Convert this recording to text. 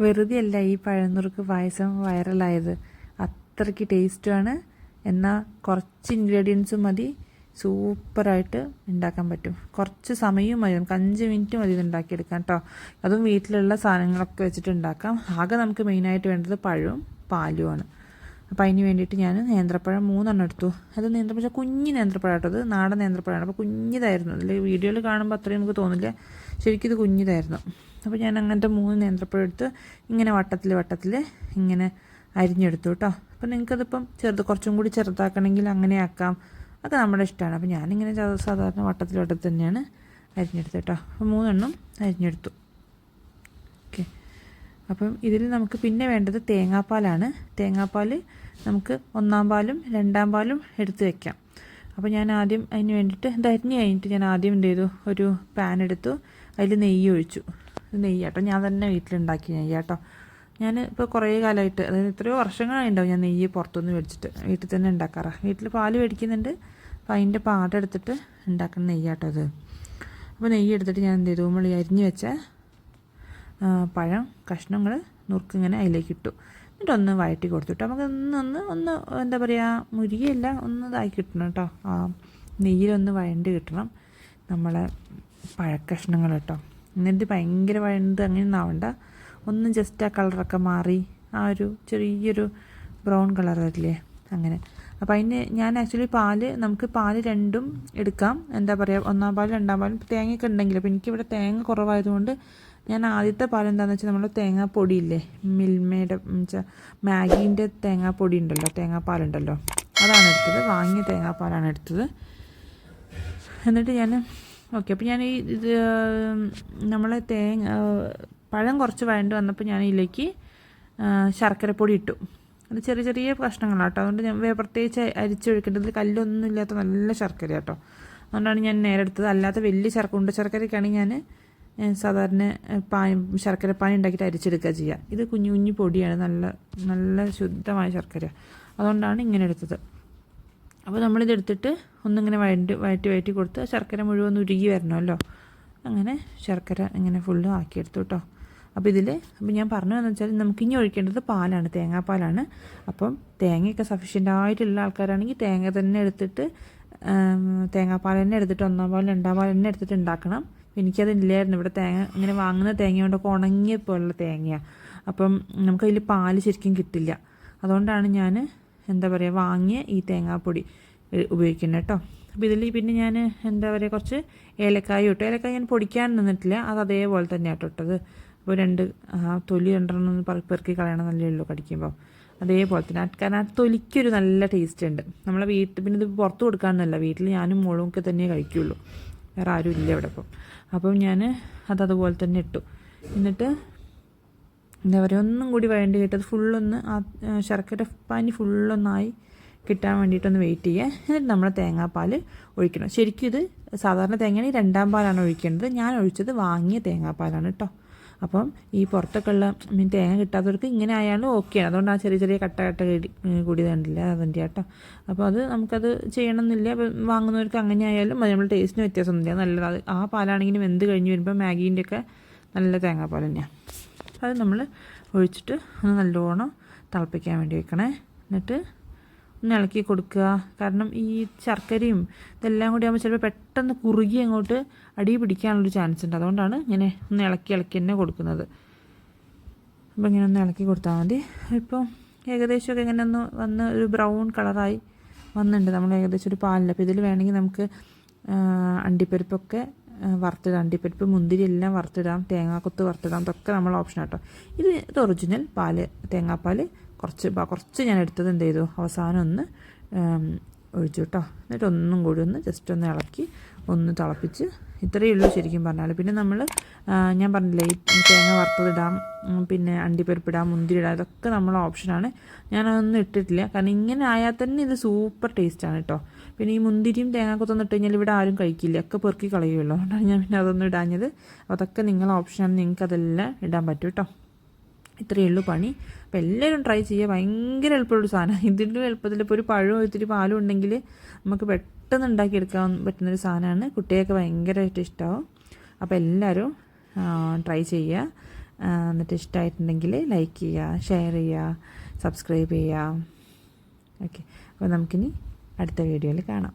വെറുതെ അല്ല ഈ പഴനുറുക്ക് പായസം വൈറലായത്. അത്രയ്ക്ക് ടേസ്റ്റുമാണ്. എന്നാൽ കുറച്ച് ഇൻഗ്രീഡിയൻസും മതി. സൂപ്പറായിട്ട് ഉണ്ടാക്കാൻ പറ്റും. കുറച്ച് സമയവും മതി. നമുക്ക് അഞ്ച് മിനിറ്റ് മതി ഇത് ഉണ്ടാക്കിയെടുക്കാൻ കേട്ടോ അതും വീട്ടിലുള്ള സാധനങ്ങളൊക്കെ വെച്ചിട്ട് ഉണ്ടാക്കാം. ആകെ നമുക്ക് മെയിനായിട്ട് വേണ്ടത് പഴവും പാലുമാണ് അപ്പോൾ അതിന് വേണ്ടിയിട്ട് ഞാൻ നേന്ത്രപ്പഴം മൂന്നെണ്ണം എടുത്തു. അത് നേന്ത്രപ്പഴം കുഞ്ഞ് നേന്ത്രപ്പഴം കേട്ടോ അത് നാടൻ നേന്ത്രപ്പഴമാണ് അപ്പോൾ കുഞ്ഞിതായിരുന്നു. അതിൽ വീഡിയോയിൽ കാണുമ്പോൾ അത്രയും നമുക്ക് തോന്നില്ല. ശരിക്കും ഇത് കുഞ്ഞിതായിരുന്നു. അപ്പോൾ ഞാൻ അങ്ങനത്തെ മൂന്ന് നേന്ത്രപ്പഴം എടുത്ത് ഇങ്ങനെ വട്ടത്തിൽ വട്ടത്തിൽ ഇങ്ങനെ അരിഞ്ഞെടുത്തു കേട്ടോ അപ്പോൾ നിങ്ങൾക്കതിപ്പം ചെറുത് കുറച്ചും കൂടി ചെറുതാക്കണമെങ്കിൽ അങ്ങനെ ആക്കാം. അതൊക്കെ നമ്മുടെ ഇഷ്ടമാണ് അപ്പോൾ ഞാനിങ്ങനെ സാധാരണ വട്ടത്തിൽ വട്ടത്തിൽ തന്നെയാണ് അരിഞ്ഞെടുത്തത് കേട്ടോ അപ്പോൾ മൂന്നെണ്ണം അരിഞ്ഞെടുത്തു. ഓക്കെ. അപ്പം ഇതിൽ നമുക്ക് പിന്നെ വേണ്ടത് തേങ്ങാപ്പാലാണ്. തേങ്ങാപ്പാൽ നമുക്ക് ഒന്നാം പാലും രണ്ടാം പാലും എടുത്ത് വെക്കാം. അപ്പോൾ ഞാൻ ആദ്യം അതിന് വേണ്ടിയിട്ട് ഇത് അരിഞ്ഞ് കഴിഞ്ഞിട്ട് ഞാൻ ആദ്യം എന്ത് ചെയ്തു? ഒരു പാൻ എടുത്തു. അതിൽ നെയ്യ് ഒഴിച്ചു. ഇത് നെയ്യ് ഞാൻ തന്നെ വീട്ടിലുണ്ടാക്കി നെയ്യാട്ടോ. ഞാൻ ഇപ്പോൾ കുറേ കാലമായിട്ട് അതായത് എത്രയോ വർഷങ്ങളായിട്ടുണ്ടാവും ഞാൻ നെയ്യ് പുറത്തുനിന്ന് മേടിച്ചിട്ട് വീട്ടിൽ തന്നെ ഉണ്ടാക്കാറാണ് വീട്ടിൽ പാൽ മേടിക്കുന്നുണ്ട്. അപ്പോൾ അതിന്റെ പാടെടുത്തിട്ട് ഉണ്ടാക്കുന്ന നെയ്യാട്ടോ അത്. അപ്പോൾ നെയ്യ് എടുത്തിട്ട് ഞാൻ എന്ത് ചെയ്തു? നമ്മൾ അരിഞ്ഞ് വെച്ച പഴം കഷ്ണങ്ങൾ നുറുക്കിങ്ങനെ അതിലേക്ക് ഇട്ടു. എന്നിട്ട് ഒന്ന് വഴറ്റി കൊടുത്തിട്ട് നമുക്ക് ഒന്ന് ഒന്ന് എന്താ പറയുക മുരികയല്ല ഒന്ന് ഇതായി കിട്ടണം കേട്ടോ ആ നെയ്യിലൊന്ന് വഴണ്ടി കിട്ടണം നമ്മളെ പഴക്കഷ്ണങ്ങൾ കേട്ടോ എന്നിട്ട് ഭയങ്കര വഴണ്ട് അങ്ങനെ ആവണ്ട ഒന്ന് ജസ്റ്റ് ആ കളറൊക്കെ മാറി. ആ ഒരു ചെറിയൊരു ബ്രൗൺ കളറല്ലേ അങ്ങനെ. അപ്പോൾ അതിന് ഞാൻ ആക്ച്വലി പാൽ നമുക്ക് പാൽ രണ്ടും എടുക്കാം. എന്താ പറയുക ഒന്നാം പാൽ രണ്ടാം പാലും. തേങ്ങയൊക്കെ ഉണ്ടെങ്കിൽ അപ്പോൾ എനിക്കിവിടെ തേങ്ങ കുറവായതുകൊണ്ട് ഞാൻ ആദ്യത്തെ പാൽ എന്താണെന്ന് വെച്ചാൽ നമ്മൾ തേങ്ങാപ്പൊടിയില്ലേ മിൽമയുടെ മാഗീന്റെ തേങ്ങാപ്പൊടി ഉണ്ടല്ലോ തേങ്ങാപ്പാലുണ്ടല്ലോ അതാണ് എടുത്തത്. വാങ്ങിയ തേങ്ങാപ്പാലാണ് എടുത്തത്. എന്നിട്ട് ഞാൻ ഓക്കെ അപ്പോൾ ഞാൻ ഈ ഇത് നമ്മളെ തേങ്ങ പഴം കുറച്ച് വഴണ്ട് വന്നപ്പോൾ ഞാൻ ഇതിലേക്ക് ശർക്കരപ്പൊടി ഇട്ടു. അത് ചെറിയ ചെറിയ കഷ്ണങ്ങളാണ് കേട്ടോ അതുകൊണ്ട് ഞാൻ പ്രത്യേകിച്ച് അരിച്ചൊഴിക്കേണ്ടത് കല്ലൊന്നും ഇല്ലാത്ത നല്ല ശർക്കര കേട്ടോ അതുകൊണ്ടാണ് ഞാൻ നേരെ എടുത്തത്. അല്ലാത്ത വലിയ ശർക്കര ഉണ്ട ശർക്കരയ്ക്കാണെങ്കിൽ ഞാൻ സാധാരണ പാനി ശർക്കര പാനി ഉണ്ടാക്കിയിട്ട് അരിച്ചെടുക്കുക ചെയ്യുക ഇത് കുഞ്ഞു കുഞ്ഞു പൊടിയാണ്. നല്ല നല്ല ശുദ്ധമായ ശർക്കര അതുകൊണ്ടാണ് ഇങ്ങനെ എടുത്തത്. അപ്പോൾ നമ്മളിത് എടുത്തിട്ട് ഒന്നിങ്ങനെ വഴറ്റി വഴറ്റി വഴറ്റി കൊടുത്ത് ശർക്കര മുഴുവൻ ഉരുകി വരണമല്ലോ. അങ്ങനെ ശർക്കര ഇങ്ങനെ ഫുള്ള് ആക്കിയെടുത്തു കേട്ടോ. അപ്പോൾ ഇതിൽ അപ്പോൾ ഞാൻ പറഞ്ഞു എന്ന് വെച്ചാൽ നമുക്ക് ഇനി ഒഴിക്കേണ്ടത് പാലാണ് തേങ്ങാപ്പാലാണ്. അപ്പം തേങ്ങയൊക്കെ സഫീഷ്യന്റ് ആയിട്ടുള്ള ആൾക്കാരാണെങ്കിൽ തേങ്ങ തന്നെ എടുത്തിട്ട് തേങ്ങാപ്പാൽ തന്നെ എടുത്തിട്ട് ഒന്നാം പാൽ രണ്ടാം പാൽ തന്നെ എടുത്തിട്ട് ഉണ്ടാക്കണം. എനിക്കത് ഇല്ലായിരുന്നു. ഇവിടെ തേങ്ങ ഇങ്ങനെ വാങ്ങുന്ന തേങ്ങ കൊണ്ടൊക്കെ ഉണങ്ങിയ പോലുള്ള തേങ്ങയാണ് അപ്പം നമുക്കതിൽ പാൽ ശരിക്കും കിട്ടില്ല. അതുകൊണ്ടാണ് ഞാൻ എന്താ പറയുക വാങ്ങിയ ഈ തേങ്ങാപ്പൊടി ഉപയോഗിക്കുന്നത് കേട്ടോ അപ്പോൾ ഇതിൽ പിന്നെ ഞാൻ എന്താ പറയുക കുറച്ച് ഏലക്കായ ഇട്ടു. ഏലക്കായ ഞാൻ പൊടിക്കാൻ നിന്നിട്ടില്ല. അത് അതേപോലെ തന്നെയാണ് ഇട്ടത്. അപ്പോൾ രണ്ട് തൊലി രണ്ടെണ്ണം പെറുക്കി കളയണം നല്ലേ ഉള്ളൂ കടിക്കുമ്പോൾ അതേപോലെ തന്നെ. കാരണം ആ തൊലിക്കൊരു നല്ല ടേസ്റ്റ് ഉണ്ട്. നമ്മളെ വീട്ടിൽ പിന്നെ ഇത് പുറത്ത് കൊടുക്കാമെന്നല്ല വീട്ടിൽ ഞാനും മോളും ഒക്കെ തന്നെ കഴിക്കുള്ളൂ. വേറെ ആരും ഇല്ല ഇവിടെ ഇപ്പം. അപ്പം ഞാൻ അത് അതുപോലെ തന്നെ ഇട്ടു. എന്നിട്ട് എന്താ പറയുക ഒന്നും കൂടി വേണ്ടി കിട്ടത് ഫുള്ളൊന്ന് ആ ശർക്കര പാനി ഫുള്ളൊന്നായി കിട്ടാൻ വേണ്ടിയിട്ടൊന്ന് വെയിറ്റ് ചെയ്യുക. എന്നിട്ട് നമ്മൾ തേങ്ങാപ്പാൽ ഒഴിക്കണം. ശരിക്കും ഇത് സാധാരണ തേങ്ങയാണെങ്കിൽ രണ്ടാം പാലാണ് ഒഴിക്കേണ്ടത്. ഞാൻ ഒഴിച്ചത് വാങ്ങിയ തേങ്ങാപ്പാലാണ് കേട്ടോ അപ്പം ഈ പുറത്തൊക്കെ ഉള്ള മീൻ തേങ്ങ കിട്ടാത്തവർക്ക് ഇങ്ങനെ ആയാലും ഓക്കെയാണ് അതുകൊണ്ട് ആ ചെറിയ ചെറിയ കട്ട കട്ട കൂടി കൂടി കണ്ടില്ല അതിന്റെ കേട്ടോ അപ്പോൾ അത് നമുക്കത് ചെയ്യണമെന്നില്ല. അപ്പം വാങ്ങുന്നവർക്ക് അങ്ങനെ ആയാലും അത് നമ്മൾ ടേസ്റ്റിന് വ്യത്യാസമൊന്നുമില്ല. നല്ലത്. ആ പാലാണെങ്കിലും എന്ത് കഴിഞ്ഞ് വരുമ്പോൾ മാഗീന്റെ ഒക്കെ നല്ല തേങ്ങാപ്പാൽ തന്നെയാണ് അത് നമ്മൾ ഒഴിച്ചിട്ട് ഒന്ന് നല്ലോണം തിളപ്പിക്കാൻ വേണ്ടി വെക്കണേ. എന്നിട്ട് ഒന്ന് ഇളക്കി കൊടുക്കുക. കാരണം ഈ ശർക്കരയും ഇതെല്ലാം കൂടി ആകുമ്പോൾ ചിലപ്പോൾ പെട്ടെന്ന് കുറുകി അങ്ങോട്ട് അടി പിടിക്കാനുള്ളൊരു ചാൻസ് ഉണ്ട്. അതുകൊണ്ടാണ് ഇങ്ങനെ ഒന്ന് ഇളക്കി ഇളക്കി തന്നെ കൊടുക്കുന്നത്. അപ്പോൾ ഇങ്ങനെ ഒന്ന് ഇളക്കി കൊടുത്താൽ മതി. ഇപ്പോൾ ഏകദേശമൊക്കെ ഇങ്ങനെ ഒന്ന് വന്ന് ഒരു ബ്രൗൺ കളറായി വന്നിട്ടുണ്ട്. നമ്മൾ ഏകദേശം ഒരു പാലിൽ അപ്പോൾ ഇതിൽ വേണമെങ്കിൽ നമുക്ക് അണ്ടിപ്പരിപ്പൊക്കെ വറുത്തിടാം അണ്ടിപ്പരിപ്പ് മുന്തിരി എല്ലാം വറുത്തിടാം തേങ്ങാക്കൊത്ത് വറുത്തിടാം ഇതൊക്കെ നമ്മൾ ഓപ്ഷൻ കേട്ടോ ഇത് ഇത് ഒറിജിനൽ പാൽ തേങ്ങാപ്പാൽ കുറച്ച് കുറച്ച് ഞാൻ എടുത്തത് എന്ത് ചെയ്തു? അവസാനം ഒന്ന് ഒഴിച്ചു കേട്ടോ. എന്നിട്ട് ഒന്നും കൂടി ഒന്ന് ജസ്റ്റ് ഒന്ന് ഇളക്കി ഒന്ന് തിളപ്പിച്ച് ഇത്രയേ ഉള്ളൂ ശരിക്കും പറഞ്ഞാൽ പിന്നെ നമ്മൾ ഞാൻ പറഞ്ഞില്ലേ തേങ്ങ വറുത്തതിടാം പിന്നെ അണ്ടിപ്പരിപ്പിടാം മുന്തിരി ഇടാം ഇതൊക്കെ നമ്മളെ ഓപ്ഷനാണ് ഞാനതൊന്നും ഇട്ടിട്ടില്ല. കാരണം ഇങ്ങനെ ആയാൽ തന്നെ ഇത് സൂപ്പർ ടേസ്റ്റാണ് കേട്ടോ പിന്നെ ഈ മുന്തിരിയും തേങ്ങാക്കൊത്തൊന്നും ഇട്ട് കഴിഞ്ഞാൽ ഇവിടെ ആരും കഴിക്കില്ല. ഒക്കെ പെറുക്കി കളയുമല്ലോ അതുകൊണ്ടാണ് ഞാൻ പിന്നെ അതൊന്നും ഇടാഞ്ഞത്. അതൊക്കെ നിങ്ങളെ ഓപ്ഷനാണ് നിങ്ങൾക്ക് അതെല്ലാം ഇടാൻ പറ്റും കേട്ടോ ഇത്രയേ ഉള്ളൂ പണി. അപ്പോൾ എല്ലാവരും ട്രൈ ചെയ്യുക. ഭയങ്കര എളുപ്പമുള്ള സാധനം. ഇതിലും എളുപ്പത്തിൽ ഇപ്പോൾ ഒരു പഴവും ഇത്തിരി പാലും ഉണ്ടെങ്കിൽ നമുക്ക് പെട്ടെന്ന് ഉണ്ടാക്കിയെടുക്കാൻ പറ്റുന്നൊരു സാധനമാണ്. കുട്ടികൾക്ക് ഭയങ്കരമായിട്ട് ഇഷ്ടമാവും അപ്പോൾ എല്ലാവരും ട്രൈ ചെയ്യുക. എന്നിട്ട് ഇഷ്ടമായിട്ടുണ്ടെങ്കിൽ ലൈക്ക് ചെയ്യുക ഷെയർ ചെയ്യുക സബ്സ്ക്രൈബ് ചെയ്യുക. ഓക്കെ അപ്പോൾ നമുക്കിനി അടുത്ത വീഡിയോയിൽ കാണാം.